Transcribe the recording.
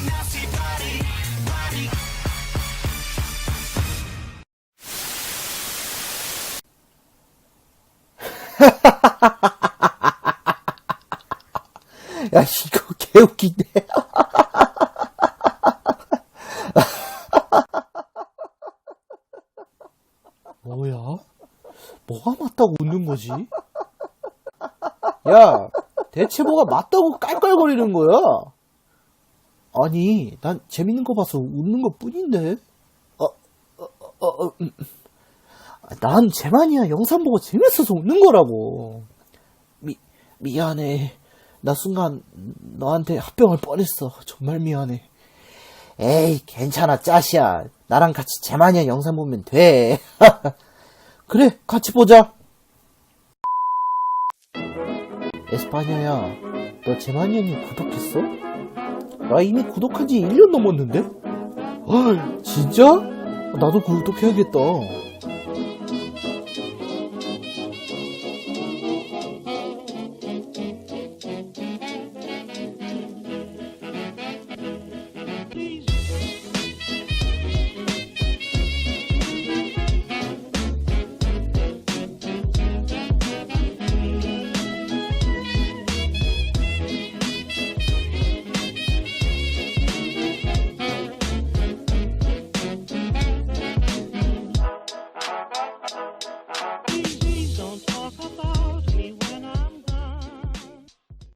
야, 이거 개웃기네. 뭐야? 뭐가 맞다고 웃는 거지? 야, 대체 뭐가 맞다고 깔깔거리는 거야? 아니, 난 재밌는 거 봐서 웃는 것 뿐인데. 어, 어, 어, 어, 음. 난 제만이야. 영상 보고 재밌어서 웃는 거라고. 미, 미안해. 나 순간 너한테 합병할 뻔했어. 정말 미안해. 에이, 괜찮아, 짜시야. 나랑 같이 제만이야 영상 보면 돼. 그래, 같이 보자. 에스파냐야, 너 제마니아님 구독했어? 나 이미 구독한 지 1년 넘었는데? 헐, 진짜? 나도 구독해야겠다.